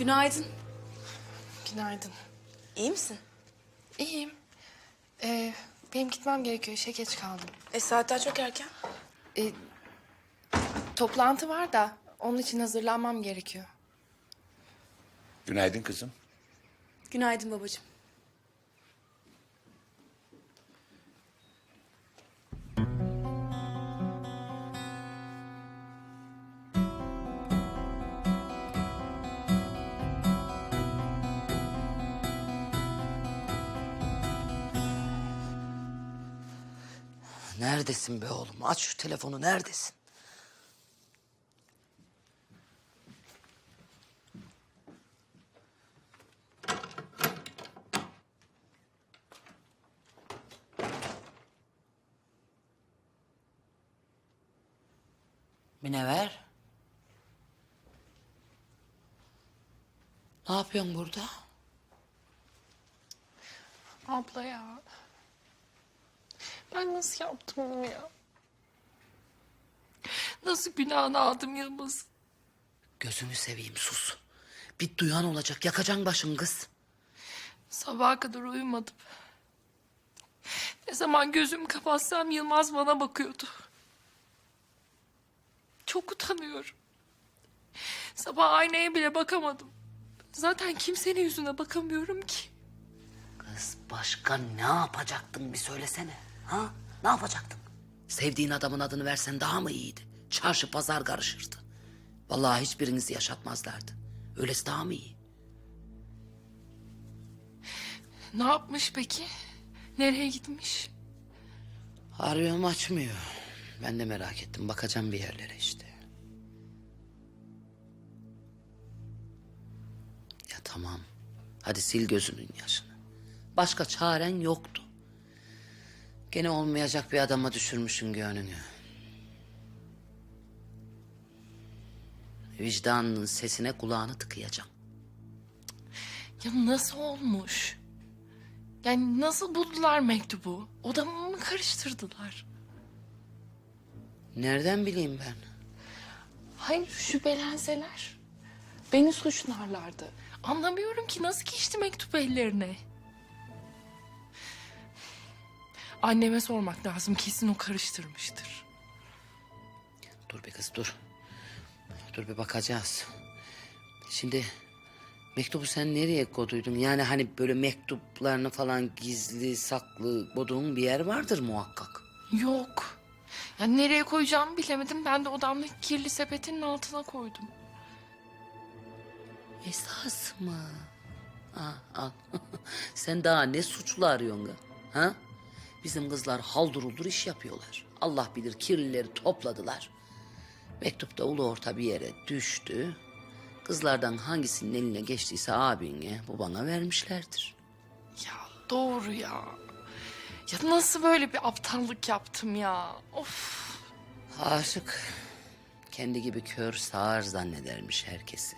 Günaydın. Günaydın. İyi misin? İyiyim. Ee, benim gitmem gerekiyor. İşe geç kaldım. E saatler çok erken. Ee, toplantı var da onun için hazırlanmam gerekiyor. Günaydın kızım. Günaydın babacığım. Neredesin be oğlum? Aç şu telefonu neredesin? Minever. Ne yapıyorsun burada? Abla ya. Ben nasıl yaptım bunu ya? Nasıl günahını aldım Yılmaz? Gözümü seveyim sus. Bir duyan olacak yakacaksın başın kız. Sabaha kadar uyumadım. Ne zaman gözümü kapatsam Yılmaz bana bakıyordu. Çok utanıyorum. Sabah aynaya bile bakamadım. Zaten kimsenin yüzüne bakamıyorum ki. Kız başka ne yapacaktın bir söylesene. Ha? Ne yapacaktın? Sevdiğin adamın adını versen daha mı iyiydi? Çarşı pazar karışırdı. Vallahi hiçbirinizi yaşatmazlardı. Öylesi daha mı iyi? Ne yapmış peki? Nereye gitmiş? Arıyorum açmıyor. Ben de merak ettim. Bakacağım bir yerlere işte. Ya tamam. Hadi sil gözünün yaşını. Başka çaren yoktu. Gene olmayacak bir adama düşürmüşsün gönlünü. Vicdanının sesine kulağını tıkayacaksın. Ya nasıl olmuş? Yani nasıl buldular mektubu? Odamı mı karıştırdılar? Nereden bileyim ben? Hayır şüphelenseler. Beni suçlarlardı. Anlamıyorum ki nasıl geçti mektup ellerine. Anneme sormak lazım. Kesin o karıştırmıştır. Dur be kız dur. Dur bir bakacağız. Şimdi mektubu sen nereye koduydun? Yani hani böyle mektuplarını falan gizli saklı koduğun bir yer vardır muhakkak. Yok. Ya nereye koyacağımı bilemedim. Ben de odamdaki kirli sepetinin altına koydum. Esas mı? Al, al. sen daha ne suçlu arıyorsun? Ha? Bizim kızlar haldır uldur iş yapıyorlar. Allah bilir kirlileri topladılar. Mektupta ulu orta bir yere düştü. Kızlardan hangisinin eline geçtiyse abine bu bana vermişlerdir. Ya doğru ya. Ya nasıl böyle bir aptallık yaptım ya? Of. Aşık kendi gibi kör sağır zannedermiş herkesi.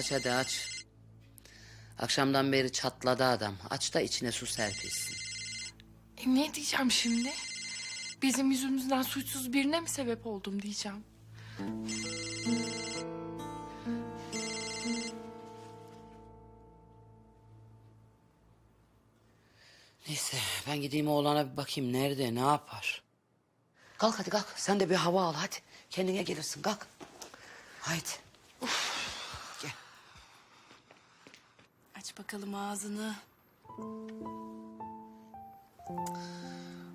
Aç hadi aç. Akşamdan beri çatladı adam. Aç da içine su serpilsin. E ne diyeceğim şimdi? Bizim yüzümüzden suçsuz birine mi sebep oldum diyeceğim. Neyse ben gideyim oğlana bir bakayım nerede ne yapar. Kalk hadi kalk sen de bir hava al hadi. Kendine gelirsin kalk. Haydi. Gel. Aç bakalım ağzını.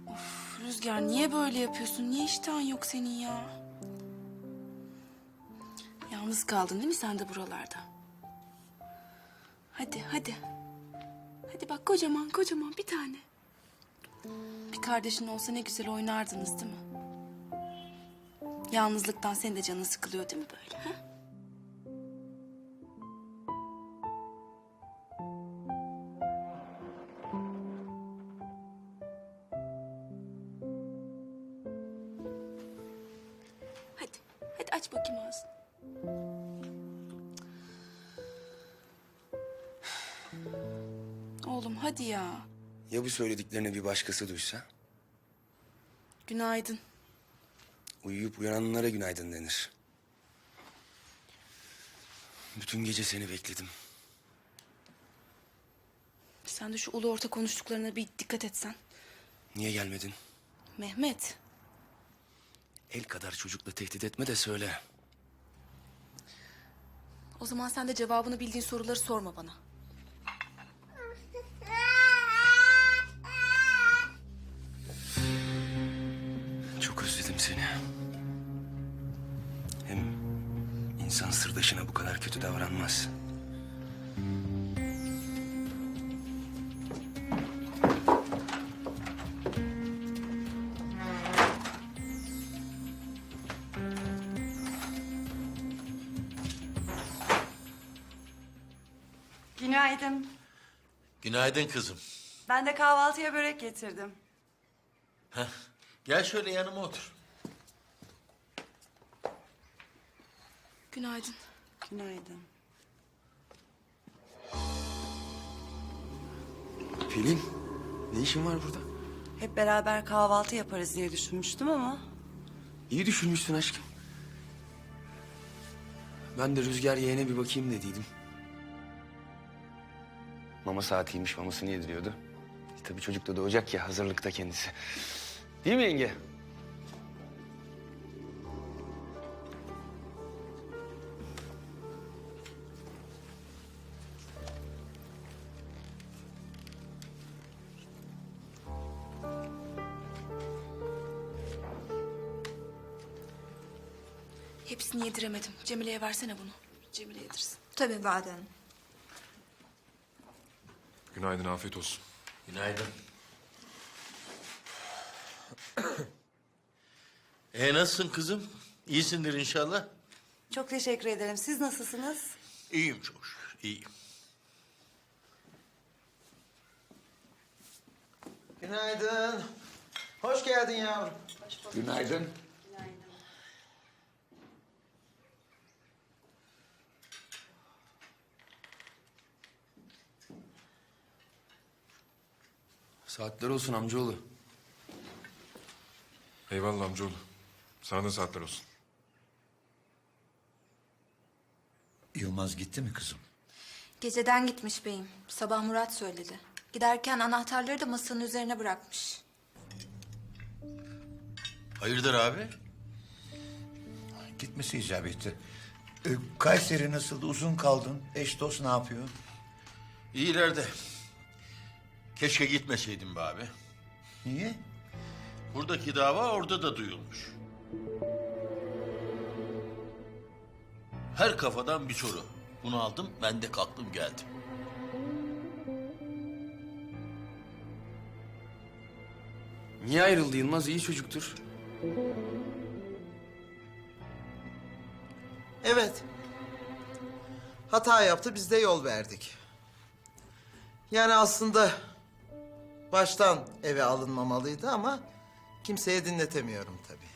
Of Rüzgar niye böyle yapıyorsun? Niye iştahın yok senin ya? Yalnız kaldın değil mi sen de buralarda? Hadi hadi. Hadi bak kocaman kocaman bir tane. Bir kardeşin olsa ne güzel oynardınız değil mi? Yalnızlıktan senin de canın sıkılıyor değil mi böyle? Ha? Aç bakayım ağzını. Oğlum hadi ya. Ya bu söylediklerini bir başkası duysa? Günaydın. Uyuyup uyananlara günaydın denir. Bütün gece seni bekledim. Sen de şu ulu orta konuştuklarına bir dikkat etsen. Niye gelmedin? Mehmet. El kadar çocukla tehdit etme de söyle. O zaman sen de cevabını bildiğin soruları sorma bana. Çok özledim seni. Hem insan sırdaşına bu kadar kötü davranmaz. Günaydın. Günaydın kızım. Ben de kahvaltıya börek getirdim. Gel şöyle yanıma otur. Günaydın. Günaydın. Pelin, ne işin var burada? Hep beraber kahvaltı yaparız diye düşünmüştüm ama... İyi düşünmüşsün aşkım. Ben de Rüzgar yeğene bir bakayım dediydim. Mama saatiymiş, mamasını yediriyordu. E, tabii çocuk da doğacak ya, hazırlıkta kendisi. Değil mi yenge? Hepsini yediremedim. Cemile'ye versene bunu. Cemile yedirsin. Tabii Bade Hanım. Günaydın, afiyet olsun. Günaydın. e nasılsın kızım? İyisindir inşallah. Çok teşekkür ederim. Siz nasılsınız? İyiyim çok şükür, iyiyim. Günaydın. Hoş geldin yavrum. Günaydın. Saatler olsun amcaoğlu. Eyvallah amcaoğlu. Sana da saatler olsun. Yılmaz gitti mi kızım? Geceden gitmiş beyim. Sabah Murat söyledi. Giderken anahtarları da masanın üzerine bırakmış. Hayırdır abi? Gitmesi icap etti. Ee, Kayseri nasıldı? Uzun kaldın. Eş dost ne yapıyor? İyiler de. Keşke gitmeseydim be abi. Niye? Buradaki dava orada da duyulmuş. Her kafadan bir soru. Bunu aldım, ben de kalktım geldim. Niye ayrıldı Yılmaz? İyi çocuktur. Evet. Hata yaptı, biz de yol verdik. Yani aslında baştan eve alınmamalıydı ama kimseye dinletemiyorum tabii.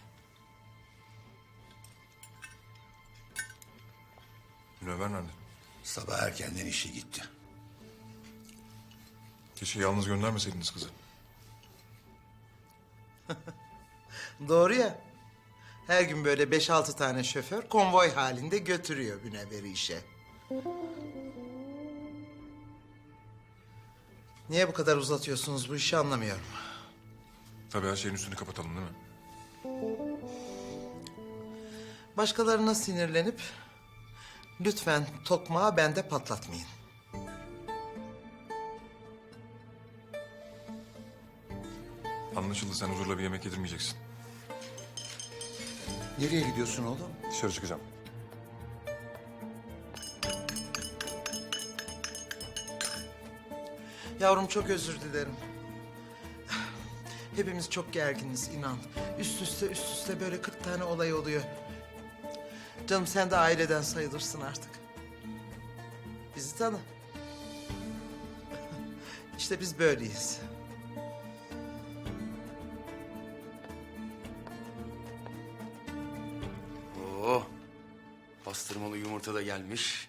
Münevver nerede? Sabah erkenden işe gitti. Keşke yalnız göndermeseydiniz kızı. Doğru ya. Her gün böyle beş altı tane şoför konvoy halinde götürüyor Münevver'i işe. Niye bu kadar uzatıyorsunuz bu işi anlamıyorum. Tabii her şeyin üstünü kapatalım değil mi? Başkalarına sinirlenip lütfen tokmağı bende patlatmayın. Anlaşıldı sen huzurla bir yemek yedirmeyeceksin. Nereye gidiyorsun oğlum? Dışarı çıkacağım. Yavrum çok özür dilerim. Hepimiz çok gerginiz inan. Üst üste üst üste böyle 40 tane olay oluyor. Canım sen de aileden sayılırsın artık. Bizi tanı. İşte biz böyleyiz. Oo, pastırmalı yumurta da gelmiş.